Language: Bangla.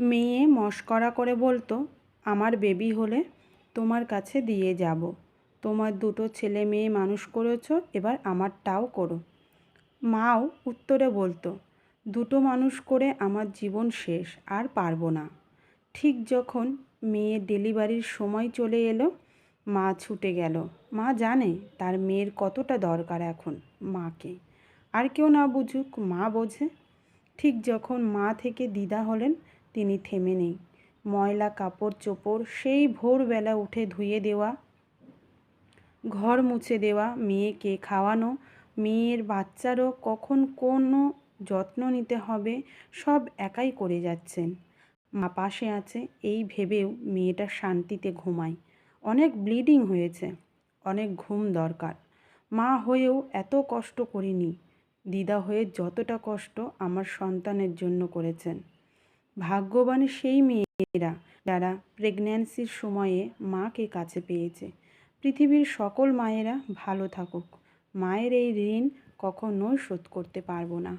মেয়ে মশকরা করে বলতো, আমার বেবি হলে তোমার কাছে দিয়ে যাব। তোমার দুটো ছেলে মেয়ে মানুষ করেছ, এবার আমারটাও করো। মাও উত্তরে বলতো, দুটো মানুষ করে আমার জীবন শেষ, আর পারব না। ঠিক যখন মেয়ের ডেলিভারির সময় চলে এলো, মা ছুটে গেল। মা জানে তার মেয়ের কতটা দরকার এখন মাকে। আর কেউ না বুঝুক, মা বোঝে। ঠিক যখন মা থেকে দিদা হলেন তিনি থেমে নেই। ময়লা, কাপড়, চোপড়, সেই ভোরবেলা উঠে ধুয়ে দেওয়া, ঘর মুছে দেওয়া, মেয়েকে খাওয়ানো, মেয়ের বাচ্চারও কখন কোনো যত্ন নিতে হবে, সব একাই করে যাচ্ছেন। মা পাশে আছে, এই ভেবেও মেয়েটা শান্তিতে ঘুমায়। অনেক ব্লিডিং হয়েছে, অনেক ঘুম দরকার। মা হয়েও এত কষ্ট করিনি। দিদা হয়ে যতটা কষ্ট আমার সন্তানের জন্য করেছেন। ভাগ্যবান সেই মেয়েরা যারা প্রেগন্যান্সির সময়ে মাকে কাছে পেয়েছে। পৃথিবীর সকল মায়েরা ভালো থাকুক। মায়ের এই ঋণ কখনোই শোধ করতে পারব না।